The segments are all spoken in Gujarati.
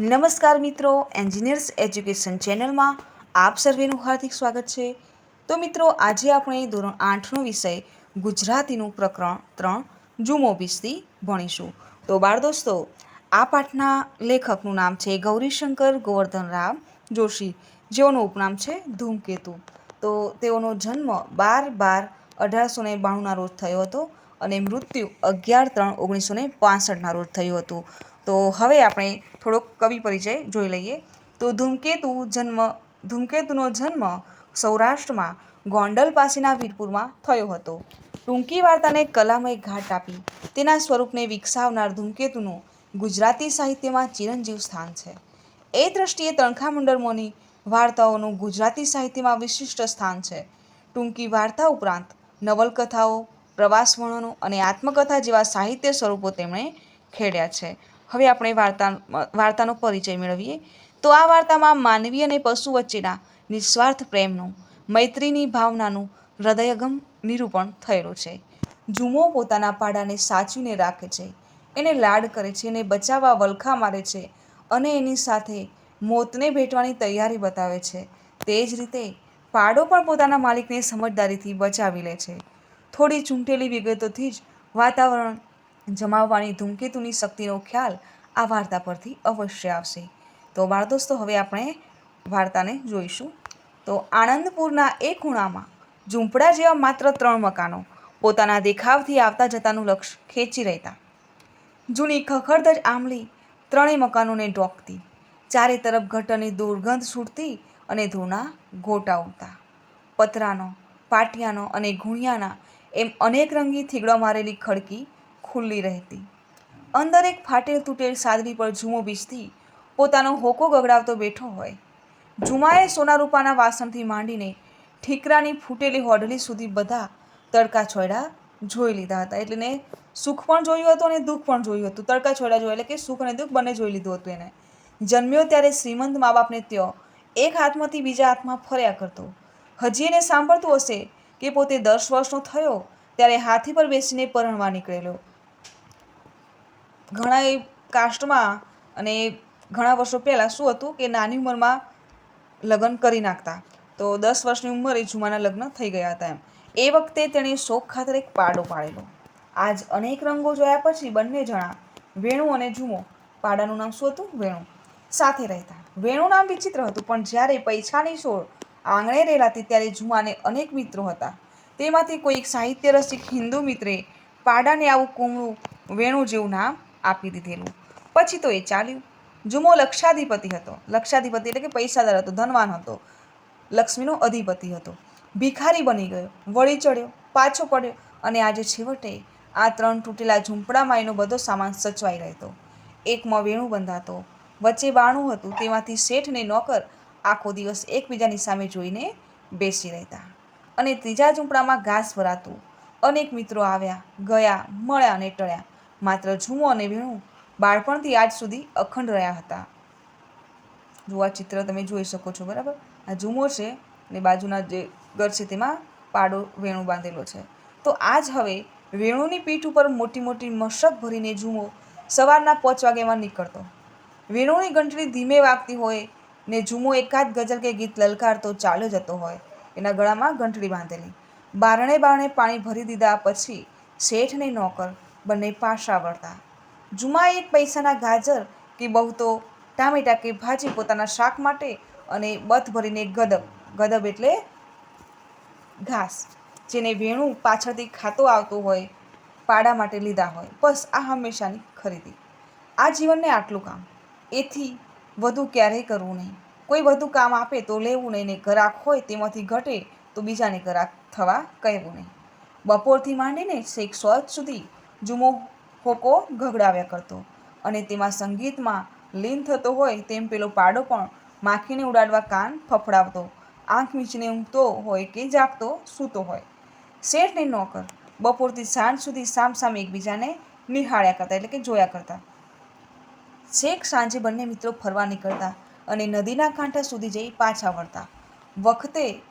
નમસ્કાર મિત્રો એન્જિનિયર્સ એજ્યુકેશન ચેનલમાં આપ સર્વેનું હાર્દિક સ્વાગત છે. તો મિત્રો, આજે આપણે ધોરણ આઠનો વિષય ગુજરાતીનું પ્રકરણ ત્રણ જુમો બીસથી ભણીશું. તો બાળ દોસ્તો, આ પાઠના લેખકનું નામ છે ગૌરીશંકર ગોવર્ધન રામ જોશી. જેઓનું ઉપનામ છે ધૂમકેતુ. તો તેઓનો જન્મ બાર બાર અઢારસો ને બાણુંના રોજ થયો હતો અને મૃત્યુ અગિયાર ત્રણ ઓગણીસો ને રોજ થયું હતું. તો હવે આપણે થોડોક કવિ પરિચય જોઈ લઈએ. તો ધૂમકેતુ જન્મ, ધૂમકેતુનો જન્મ સૌરાષ્ટ્રમાં ગોંડલ પાસેના વીરપુરમાં થયો હતો. ટૂંકી વાર્તાને કલામય ઘાટ આપી તેના સ્વરૂપને વિકસાવનાર ધૂમકેતુનું ગુજરાતી સાહિત્યમાં ચિરંજીવ સ્થાન છે. એ દ્રષ્ટિએ તણખા મંડળમોની વાર્તાઓનું ગુજરાતી સાહિત્યમાં વિશિષ્ટ સ્થાન છે. ટૂંકી વાર્તા ઉપરાંત નવલકથાઓ, પ્રવાસ વર્ણનો અને આત્મકથા જેવા સાહિત્ય સ્વરૂપો તેમણે ખેડ્યા છે. હવે આપણે વાર્તા, વાર્તાનો પરિચય મેળવીએ. તો આ વાર્તામાં માનવી અને પશુ વચ્ચેના નિસ્વાર્થ પ્રેમનું, મૈત્રીની ભાવનાનું હૃદયગમ નિરૂપણ થયેલું છે. જુમો પોતાના પાડાને સાચવીને રાખે છે, એને લાડ કરે છે એને બચાવવા વલખા મારે છે અને એની સાથે મોતને ભેટવાની તૈયારી બતાવે છે. તે જ રીતે પાડો પણ પોતાના માલિકને સમજદારીથી બચાવી લે છે. થોડી ચૂંટેલી વિગતોથી જ વાતાવરણ જમાવવાની ધૂમકેતુની શક્તિનો ખ્યાલ આ વાર્તા પરથી અવશ્ય આવશે. તો બાળ દોસ્તો, હવે આપણે વાર્તાને જોઈશું. તો આણંદપુરના એક ખૂણામાં ઝૂંપડા જેવા માત્ર ત્રણ મકાનો પોતાના દેખાવથી આવતા જતાનું લક્ષ ખેંચી રહેતા. જૂની ખખડધજ આંબલી ત્રણેય મકાનોને ડોકતી. ચારે તરફ ઘટની દુર્ગંધ છૂટતી અને ધૂળના ગોટા ઉડતા. પતરાનો, પાટિયાનો અને ઘૂણિયાના એમ અનેક રંગી થીગડો મારેલી ખડકી ખુલ્લી રહેતી. અંદર એક ફાટેલ તૂટેલ સાદડી પર ઝૂમો બીજતી પોતાનો હોકો ગગડાવતો બેઠો હોય. ઝુમાએ સોના રૂપાના વાસણથી માંડીને ઠીકરાની ફૂટેલી હોડલી સુધી બધા તડકા છોયડા જોઈ લીધા હતા. એટલે ને સુખ પણ જોયું હતું અને દુઃખ પણ જોયું હતું. તડકા છોયડા જોયા એટલે કે સુખ અને દુઃખ બંને જોઈ લીધું હતું એને. જન્મ્યો ત્યારે શ્રીમંત મા બાપને ત્યો એક હાથમાંથી બીજા હાથમાં ફર્યા કરતો. હજી એને સાંભળતું હશે કે પોતે દસ વર્ષનો થયો, ત્યારે હાથી પર બેસીને પરણવા નીકળેલો. ઘણા એ કાસ્ટમાં અને ઘણા વર્ષો પહેલાં શું હતું કે નાની ઉંમરમાં લગ્ન કરી નાખતા. તો દસ વર્ષની ઉંમરે જુમાના લગ્ન થઈ ગયા હતા એમ. એ વખતે તેણે શોખ ખાતર એક પાડો પાડેલો. આજ અનેક રંગો જોયા પછી બંને જણા વેણુ અને જુમો. પાડાનું નામ શું હતું? વેણુ. સાથે રહેતા. વેણુ નામ વિચિત્ર હતું, પણ જ્યારે પૈસાની સોળ આંગણે રહેલાતી ત્યારે જુમાને અનેક મિત્રો હતા. તેમાંથી કોઈ એક સાહિત્ય રસિક હિન્દુ મિત્રે પાડાને આવું કુમળું વેણુ જેવું નામ આપી દીધેલું પછી તો એ ચાલ્યું. જુમો લક્ષાધિપતિ હતો. લક્ષાધિપતિ એટલે કે પૈસાદાર હતો, ધનવાન હતો. લક્ષ્મીનો અધિપતિ હતો. ભિખારી બની ગયો. વળી ચડ્યો, પાછો પડ્યો અને આજે છેવટે આ ત્રણ તૂટેલા ઝૂંપડામાં એનો બધો સામાન સચવાઈ રહેતો. એકમાં વેણું બંધાતો. વચ્ચે બાણું હતું. તેમાંથી શેઠ ને નોકર આખો દિવસ એકબીજાની સામે જોઈને બેસી રહેતા. અને ત્રીજા ઝૂંપડામાં ઘાસ ભરાતું અનેક મિત્રો આવ્યા, ગયા, મળ્યા અને ટળ્યા. માત્ર ઝૂમો અને વીણું. બાળપણથી આજ સુધી અખંડ રહ્યા હતા. જો આ ચિત્ર તમે જોઈ શકો છો, બરાબર? આ ઝૂમો છે અને બાજુના જે ઘર છે તેમાં પાડો વેણું બાંધેલો છે. તો આજ હવે વેણુની પીઠ ઉપર મોટી મોટી મશક ભરીને ઝૂમો સવારના પાંચ વાગ્યામાં નીકળતો. વેણુની ઘંટડી ધીમે વાગતી હોય ને ઝૂમો એકાદ ગઝલ કે ગીત લલકારતો ચાલ્યો જતો હોય, એના ગળામાં ઘંટડી બાંધેલી. બારણે બારણે પાણી ભરી દીધા પછી શેઠ ને નોકર બંને પાછા વળતા. જુમા એક પૈસાના ગાજર કે બહુ તો ટામેટા કે ભાજી પોતાના શાક માટે અને બથ ભરીને ગદબ ગદબ એટલે ઘાસ, જેને વેણું પાછળથી ખાતો આવતો હોય, પાડા માટે લીધા હોય. બસ આ હંમેશાની ખરીદી. આ જીવનને આટલું કામ. એથી વધુ ક્યારેય કરવું નહીં. કોઈ વધુ કામ આપે તો લેવું નહીં ને ગ્રાહક હોય તેમાંથી ઘટે તો બીજાને ગ્રાહક થવા કહેવું નહીં. બપોરથી માંડીને શેક સોચ સુધી જુમો હોકો ઘગડાવ્યા કરતો અને તેમાં સંગીતમાં લીન થતો હોય તેમ પેલો પાડો પણ માખીને ઉડાડવા કાન ફફડાવતો. આંખ મીચને ઊંઘતો હોય કે જાગતો, સૂતો હોય. શેઠને નોકર. બપોરથી સાંજ સુધી સામ સામે એકબીજાને નિહાળ્યા કરતા એટલે કે જોયા કરતા. છેક સાંજે બંને મિત્રો ફરવા નીકળતા અને નદીના કાંઠા સુધી જઈ પાછા વળતા. વખતે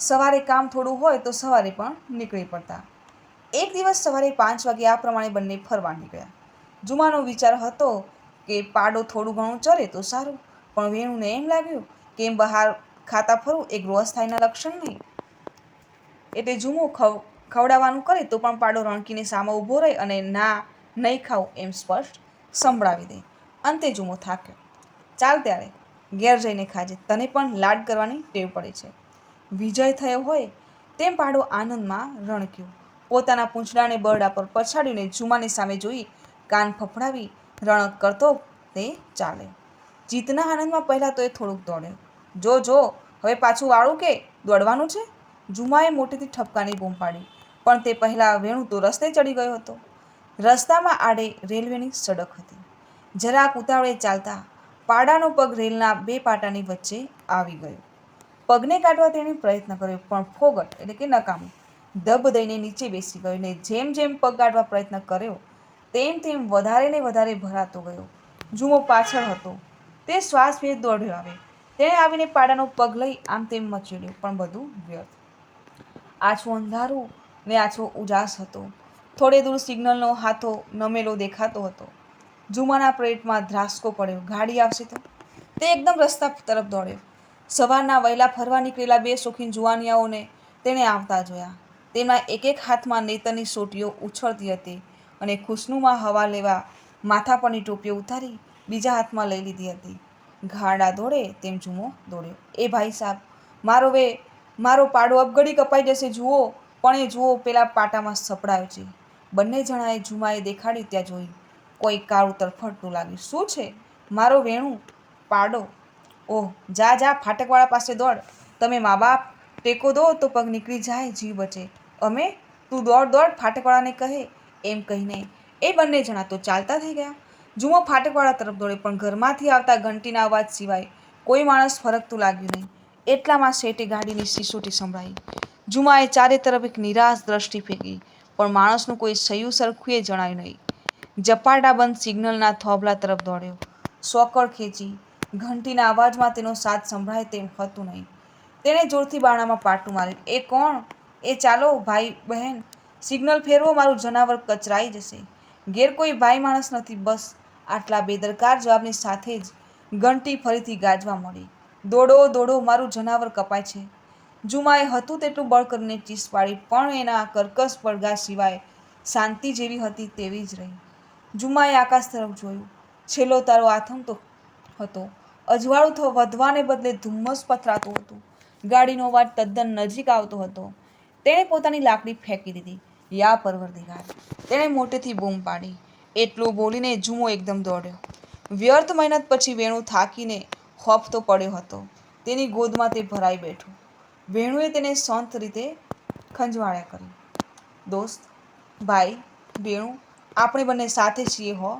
સવારે કામ થોડું હોય તો સવારે પણ નીકળી પડતા. એક દિવસ સવારે પાંચ વાગે આ પ્રમાણે બંને ફરવા નીકળ્યા. જુમાનો વિચાર હતો કે પાડો થોડું ઘણું ચરે તો સારું, પણ વેણુને એમ લાગ્યું કે એમ બહાર ખાતા ફરવું એ ગૃહસ્થાયના લક્ષણ નહીં. એટલે જુમો ખવ, ખવડાવવાનું કરે તો પણ પાડો રણકીને સામે ઊભો રહે અને ના, નહીં ખાવું એમ સ્પષ્ટ સંભળાવી દે. અંતે જુમો થાક્યો. ચાલ ત્યારે, ઘેર જઈને ખાજે, તને પણ લાડ કરવાની ટેવ પડે છે. વિજય થયો હોય તેમ પાડો આનંદમાં રણક્યો. પોતાના પૂંછડાને બરડા પર પછાડીને જુમાની સામે જોઈ કાન ફફડાવી રણક કરતો તે ચાલે. જીતના આનંદમાં પહેલાં તો એ થોડુંક દોડે. જો જો, હવે પાછું વાળું કે? દોડવાનું છે? જુમાએ મોટેથી ઠપકાની બૂમ પાડી, પણ તે પહેલાં વેણુ તો રસ્તે ચડી ગયો હતો. રસ્તામાં આડે રેલવેની સડક હતી. જરાક ઉતાવળે ચાલતા પાડાનો પગ રેલના બે પાટાની વચ્ચે આવી ગયો. પગને કાઢવા તેણે પ્રયત્ન કર્યો, પણ ફોગટ એટલે કે નકામું. ધબ દઈને નીચે બેસી ગયો ને જેમ જેમ પગ કાઢવા પ્રયત્ન કર્યો, તેમ તેમ વધારે ને વધારે ભરાતો ગયો. જુમો પાછળ હતો. તે શ્વાસ ભેદ દોડ્યો આવે. તેણે આવીને પાડાનો પગ લઈ આમ તેમ મચેડ્યો, પણ બધું વ્યર્થ. આછું અંધારું ને આછો ઉજાસ હતો. થોડે દૂર સિગ્નલનો હાથો નમેલો દેખાતો હતો. જુમાના પ્લેટમાં ધ્રાસકો પડ્યો. ગાડી આવશે તો? તે એકદમ રસ્તા તરફ દોડ્યો. સવારના વહેલા ફરવા નીકળેલા બે શોખીન જુવાનિયાઓને તેણે આવતા જોયા. તેમના એક એક હાથમાં નેતરની સોટીઓ ઉછળતી હતી અને ખુશનુમાં હવા લેવા માથા પરની ટોપીઓ ઉતારી બીજા હાથમાં લઈ લીધી હતી. ગાડા દોડે તેમ જુમો દોડ્યો. એ ભાઈ સાહેબ મારો વે, મારો પાડો અપગડી કપાઈ જશે, જુઓ. પણ એ જુઓ, પેલા પાટામાં સપડાયો છે. બંને જણાએ જુમાએ દેખાડ્યું ત્યાં જોઈ. કોઈ કાળું તરફડતું લાગ્યું. શું છે? મારો વેણું, પાડો. ઓહ, જા જા, ફાટકવાળા પાસે દોડ. તમે મા બાપ ટેકો દો તો પગ નીકળી જાય, જીવ બચે. અમે તું દોડ દોડ ફાટકવાળાને કહે, એમ કહીને એ બંને જણા તો ચાલતા થઈ ગયા. જુઓ ફાટકવાળા તરફ દોડે પણ ઘરમાંથી આવતા ઘંટીના અવાજ સિવાય કોઈ માણસ ફરકતું લાગ્યું નહીં. એટલામાં શેઠે ગાડીની સિસોટી સંભળાઈ. જુમાએ ચારે તરફ એક નિરાશ દ્રષ્ટિ ફેંકી, પણ માણસનું કોઈ સયું સરખું એ જણાયું નહીં. ઝપાટા બંધ સિગ્નલના થોભલા તરફ દોડ્યો. સોકળ ખેંચી, ઘંટીના અવાજમાં તેનો સાથ સંભળાય તેમ હતું નહીં. તેણે જોરથી બાણામાં પાટું માર્યું. એ કોણ? એ ચાલો, ભાઈ બહેન, સિગ્નલ ફેરવો, મારું જનાવર કચરાઈ જશે. ઘેર કોઈ ભાઈ માણસ નથી, બસ. આટલા બેદરકાર જવાબની સાથે જ ઘંટી ફરીથી ગાજવા મળી. દોડો દોડો, મારું જનાવર કપાય છે. જુમાએ હતું તેટલું બળ કરીને ચીસ પાડી, પણ એના કર્કશ પડઘા સિવાય શાંતિ જેવી હતી તેવી જ રહી. જુમાએ આકાશ તરફ જોયું. છેલ્લો તારો આથમતો હતો. અજવાળું થો વધવાને બદલે ધુમ્મસ પથરાતું હતું. ગાડીનો અવાજ તદ્દન નજીક આવતો હતો. તેણે પોતાની લાકડી ફેંકી દીધી. યા પરવરદિગાર, તેણે મોટેથી બૂમ પાડી. એટલું બોલીને જુમો એકદમ દોડ્યો. વ્યર્થ મહેનત પછી વેણુ થાકીને હોફતો પડ્યો હતો. તેની ગોદમાં તે ભરાઈ બેઠો. વેણુએ તેને શાંત રીતે ખંજવાળ્યા કરી દોસ્ત, ભાઈ વેણુ આપણે બંને સાથે છીએ હો.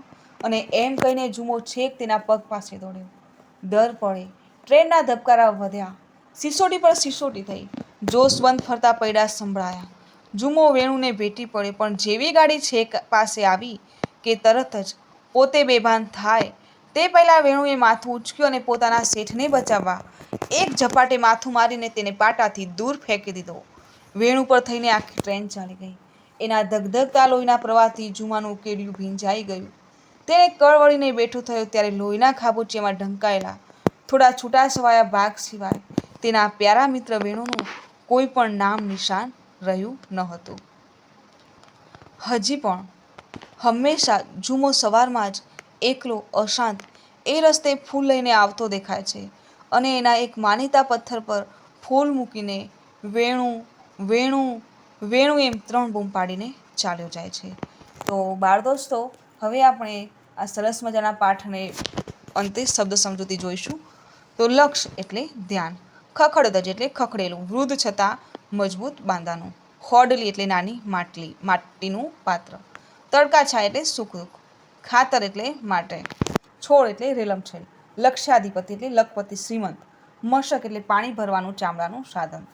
અને એમ કહીને જુમો છેક તેના પગ પાસે દોડ્યો. ડર પડે. ટ્રેનના ધબકારા વધ્યા. સિસોટી પર સિસોટી થઈ. જોશબંધ ફરતા પૈડા સંભળાયા. જુમો વેણુને ભેટી પડે પણ જેવી ગાડી છેક પાસે આવી કે તરત જ પોતે બેભાન થાય, તે પહેલાં વેણુએ માથું ઉચક્યું અને પોતાના શેઠને બચાવવા એક ઝપાટે માથું મારીને તેને પાટાથી દૂર ફેંકી દીધો. વેણુ પર થઈને આખી ટ્રેન ચાલી ગઈ. એના ધગધગતા લોહીના પ્રવાહથી જુમાનું કેડિયું ભીંજાઈ ગયું. તેણે કળવળીને બેઠું થયો ત્યારે લોહીના ખાબોચિયામાં ઢંકાયેલા થોડા છૂટાછવાયા ભાગ સિવાય તેના પ્યારા મિત્ર વેણુનું કોઈ પણ નામ નિશાન રહ્યું ન હતું. હજી પણ હંમેશા જુમો સવારમાં જ એકલો અશાંત એ રસ્તે ફૂલ લઈને આવતો દેખાય છે અને એના એક માનીતા પથ્થર પર ફૂલ મૂકીને વેણું વેણું વેણું એમ ત્રણ બૂમ પાડીને ચાલ્યો જાય છે. તો બાળ દોસ્તો, હવે આપણે આ સરસ મજાના પાઠને અંતે શબ્દ સમજૂતી જોઈશું. તો લક્ષ એટલે ધ્યાન. ખખડધજ એટલે ખખડેલું, વૃદ્ધ છતાં મજબૂત બાંધાનું. હોડલી એટલે નાની માટલી, માટીનું પાત્ર. તડકાછા એટલે દુઃખ ખાતર એટલે માટે. છોડ એટલે રેલમછેલ. લક્ષાધિપતિ એટલે લખપતિ શ્રીમંત. મશક એટલે પાણી ભરવાનું ચામડાનું સાધન.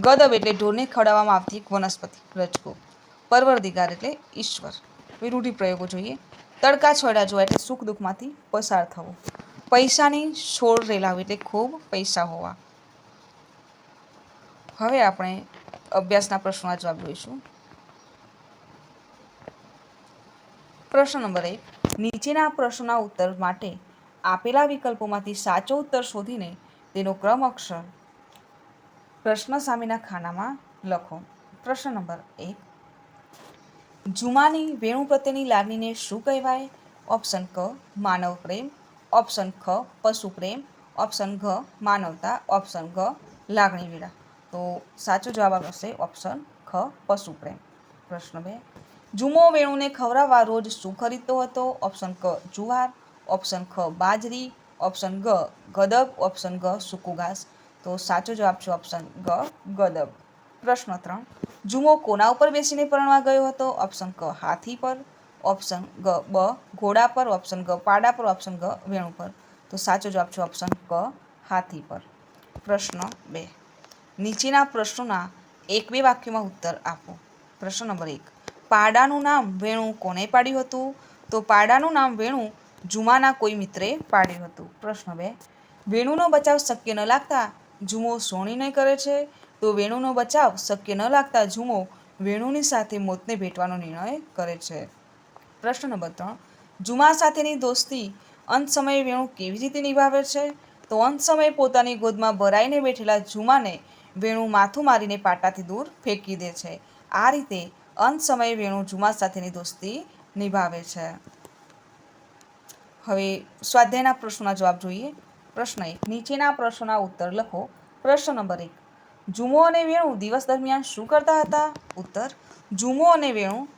ગદબ એટલે ઢોરને ખવડાવવામાં આવતી એક વનસ્પતિ, રજકો. પરવરદિગાર એટલે ઈશ્વર. એ રૂઢિપ્રયોગો જોઈએ. તડકા છોડા જોવા એટલે સુખ દુઃખમાંથી પસાર થવું. પૈસાની છોડ રેલાવી એટલે ખૂબ પૈસા હોવા. હવે આપણે અભ્યાસના પ્રશ્નોના જવાબ જોઈશું. પ્રશ્ન નંબર એક. નીચેના પ્રશ્નોના ઉત્તર માટે આપેલા વિકલ્પોમાંથી સાચો ઉત્તર શોધીને તેનો ક્રમ અક્ષર પ્રશ્ન સામેના ખાનામાં લખો. પ્રશ્ન નંબર એક. જુમાની વેણુ પ્રત્યેની લાગણીને શું કહેવાય? ઓપ્શન ક, માનવ પ્રેમ. ઓપ્શન ખ, પશુ પ્રેમ. ઓપ્શન ઘ, માનવતા. ઓપ્શન ઘ, લાગણી વેળા તો સાચો જવાબ આવશે ઓપ્શન ખ, પશુ પ્રેમ. પ્રશ્ન બે. જુમો વેણુને ખવડાવવા રોજ શું ખરીદતો હતો? ઓપ્શન ક, જુવાર. ઓપ્શન ખ, બાજરી. ઓપ્શન ગ, ગદબ. ઓપ્શન ગ, સૂકું ઘાસ. તો સાચો જવાબ છે ઓપ્શન ગ, ગદબ. પ્રશ્ન ત્રણ. જુમો કોના ઉપર બેસીને પરણવા ગયો હતો? ઓપ્શન ક, હાથી પર. ઓપ્શન ગ, બ, ઘોડા પર. ઓપ્શન ગ, પાડા પર. ઓપ્શન ગ, વેણુ પર. તો સાચો જવાબ છે ઓપ્શન ક, હાથી પર. પ્રશ્ન બે. નીચેના પ્રશ્નોના એક બે વાક્યમાં ઉત્તર આપો. પ્રશ્ન નંબર એક. પાડાનું નામ વેણુ કોને પાડ્યું હતું? તો પાડાનું નામ વેણુ જુમાના કોઈ મિત્રે પાડ્યું હતું. પ્રશ્ન બે. વેણુનો બચાવ શક્ય ન લાગતા જુમો સોણીને કરે છે? તો વેણુનો બચાવ શક્ય ન લાગતા જુમો વેણુની સાથે મોતને ભેટવાનો નિર્ણય કરે છે. પ્રશ્ન નંબર ત્રણ. જુમા સાથેની દોસ્તી અંત સમયે વેણુ કેવી રીતે નિભાવે છે? તો અંત સમયે પોતાની ગોદમાં ભરાઈને બેઠેલા જુમાને વેણુ માથું મારીને પાટાથી દૂર ફેંકી દે છે. આ રીતે અંત સમયે વેણુ જુમા સાથેની દોસ્તી નિભાવે છે. હવે સ્વાધ્યાયના પ્રશ્નોના જવાબ જોઈએ. પ્રશ્ન એક, નીચેના પ્રશ્નોના ઉત્તર લખો. પ્રશ્ન નંબર એક, જુમો અને વેણુ દિવસ દરમિયાન શું કરતા હતા? ઉત્તર, જુમો અને વેણુ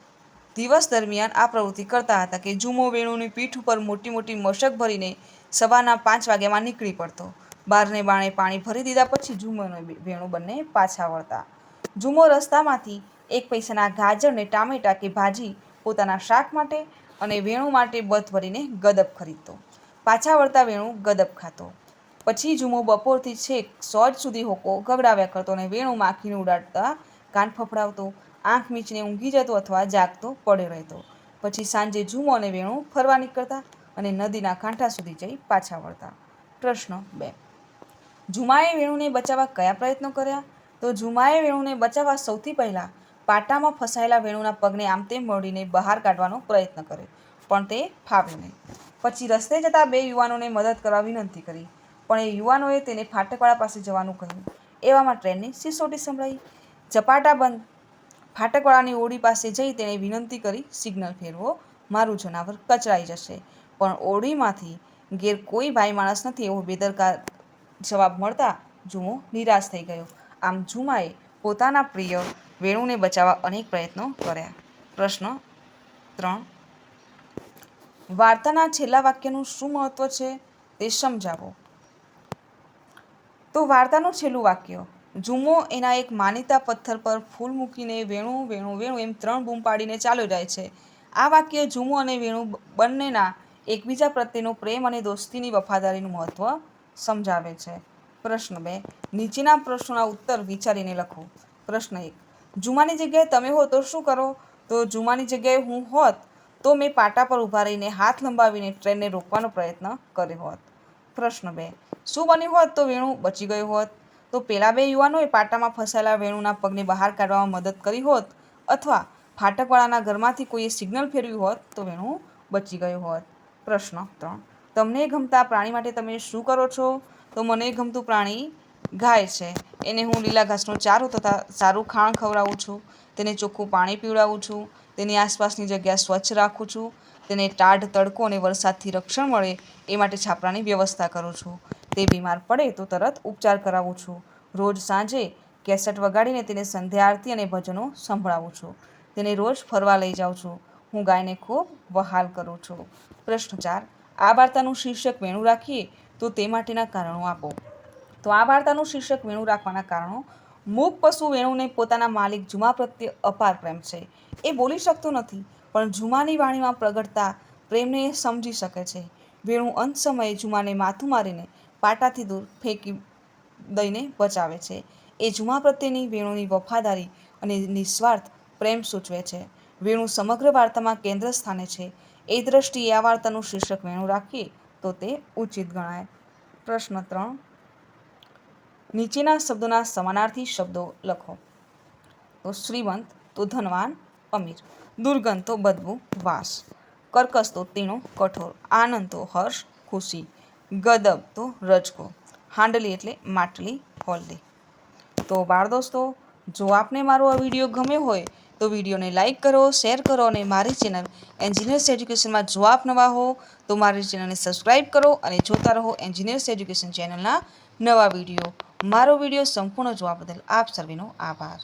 દિવસ દરમિયાન આ પ્રવૃત્તિ કરતા હતા કે જુમો વેણુની પીઠ ઉપર મોટી મોટી મશક ભરીને સવારના પાંચ વાગ્યામાં નીકળી પડતો. બારને બાણે પાણી ભરી દીધા પછી અને વેણુ બંને પાછા વળતા. ઝુમો રસ્તામાંથી એક પૈસાના ગાજરને ટામેટાં કે ભાજી પોતાના શાક માટે અને વેણુ માટે બથ ભરીને ગદબ ખરીદતો. પાછા વળતા વેણું ગદબ ખાતો. પછી જુમો બપોરથી છેક સોજ સુધી હોકો ગબડાવ્યા કરતો અને વેણું માખીને ઉડાડતા કાન ફફડાવતો, આંખ મીચને ઊંઘી જતો અથવા જાગતો પડ્યો રહેતો. પછી સાંજે જુમો અને વેણું ફરવા નીકળતા અને નદીના કાંઠા સુધી જઈ પાછા વળતા. પ્રશ્ન બે. જુમાએ વેણુને બચાવવા કયા પ્રયત્નો કર્યા? તો ઝુમાએ વેણુને બચાવવા સૌથી પહેલાં પાટામાં ફસાયેલા વેણુના પગને આમ તેમ મળીને બહાર કાઢવાનો પ્રયત્ન કર્યો પણ તે ફાવ્યું નહીં. પછી રસ્તે જતા બે યુવાનોને મદદ કરવા વિનંતી કરી. પણ એ યુવાનોએ તેને ફાટકવાળા પાસે જવાનું કહ્યું. એવામાં ટ્રેનની સિસોટી સંભળાઈ. ઝપાટા બંધ. ફાટકવાળાની ઓડી પાસે જઈ તેણે વિનંતી કરી સિગ્નલ ફેરવો. મારું જનાવર કચરાઈ જશે. પણ ઓડીમાંથી ગેર કોઈ ભાઈ માણસ નથી એવો બેદરકાર જવાબ મળતા જુમો નિરાશ થઈ ગયો. આમ જુમાએ પોતાના પ્રિય વેણુને બચાવવા અનેક પ્રયત્નો કર્યા. પ્રશ્ન ત્રણ. વાર્તાના છેલ્લા વાક્યનું શું મહત્વ છે તે સમજાવો. તો વાર્તાનું છેલ્લું વાક્ય. જુમો એના એક માનીતા પથ્થર પર ફૂલ મૂકીને વેણુ વેણુ, વેણું એમ ત્રણ બૂમ પાડીને ચાલ્યો જાય છે. આ વાક્ય જુમો અને વેણુ બંનેના એકબીજા પ્રત્યેનો પ્રેમ અને દોસ્તીની વફાદારીનું મહત્વ સમજાવે છે. પ્રશ્ન બે. નીચેના પ્રશ્નોના ઉત્તર વિચારીને લખો. પ્રશ્ન એક. જુમાની જગ્યાએ તમે હો તો શું કરો? તો જુમાની જગ્યાએ હું હોત તો મેં પાટા પર ઊભા રહીને હાથ લંબાવીને ટ્રેનને રોકવાનો પ્રયત્ન કર્યો હોત. પ્રશ્ન બે. શું બન્યું હોત તો વેણુ બચી ગયું હોત? તો પેલા બે યુવાનોએ પાટામાં ફસાયેલા વેણુના પગને બહાર કાઢવામાં મદદ કરી હોત અથવા ફાટકવાળાના ઘરમાંથી કોઈએ સિગ્નલ ફેરવ્યું હોત તો વેણું બચી ગયું હોત. પ્રશ્ન ત્રણ. તમને ગમતા પ્રાણી માટે તમે શું કરો છો? તો મને ગમતું પ્રાણી ગાય છે. એને હું લીલા ઘાસનો ચારો તથા સારું ખાણ ખવડાવું છું. તેને ચોખ્ખું પાણી પીવડાવું છું. તેની આસપાસની જગ્યા સ્વચ્છ રાખું છું. તેને ટાઢ તડકો અને વરસાદથી રક્ષણ મળે એ માટે છાપરાની વ્યવસ્થા કરું છું. તે બીમાર પડે તો તરત ઉપચાર કરાવું છું. રોજ સાંજે કેસેટ વગાડીને તેને સંધ્યા આરતી અને ભજનો સંભળાવું છું. તેને રોજ ફરવા લઈ જાઉં છું. હું ગાયને ખૂબ વહાલ કરું છું. પ્રશ્ન ચાર આ વાર્તાનું શીર્ષક વેણું રાખીએ તો તે માટેના કારણો આપો. તો આ વાર્તાનું શીર્ષક વેણું રાખવાના કારણો, મૂક પશુ વેણુને પોતાના માલિક જુમા પ્રત્યે અપાર પ્રેમ છે. એ બોલી શકતો નથી, પણ જુમાની વાણીમાં પ્રગટતા પ્રેમને એ સમજી શકે છે. વેણુ અંત સમયે જુમાને માથું મારીને પાટાથી દૂર ફેંકી દઈને બચાવે છે. એ જુમા પ્રત્યેની વેણુની વફાદારી અને નિસ્વાર્થ પ્રેમ સૂચવે છે. વેણુ સમગ્ર વાર્તામાં કેન્દ્ર સ્થાને છે. એ દ્રષ્ટિએ આ વાર્તાનું શીર્ષક વેણુ રાખીએ, તો તે ઉચિત ગણાય. પ્રશ્ન ત્રણ. નીચેના શબ્દોના સમાનાર્થી શબ્દો લખો. તો શ્રીમંત, તો ધનવાન, અમીર. દુર્ગંધ, તો બદબુ, વાસ. કર્કશ, તો તીણો, કઠોર. આનંદ, તો હર્ષ, ખુશી. ગદબ, તો રજકો. હાંડલી એટલે માટલી હોલ્ડી તો બાળ દોસ્તો જો આપને મારો આ વીડિયો ગમ્યો હોય તો વિડીયોને લાઇક કરો, શેર કરો અને મારી ચેનલ એન્જિનિયર્સ એજ્યુકેશનમાં જો આપ નવા હો, તો મારી ચેનલને સબસ્ક્રાઈબ કરો અને જોતા રહો એન્જિનિયર્સ એજ્યુકેશન ચેનલના નવા વીડિયો. મારો વીડિયો સંપૂર્ણ જોવા બદલ આપ સર્વેનો આભાર.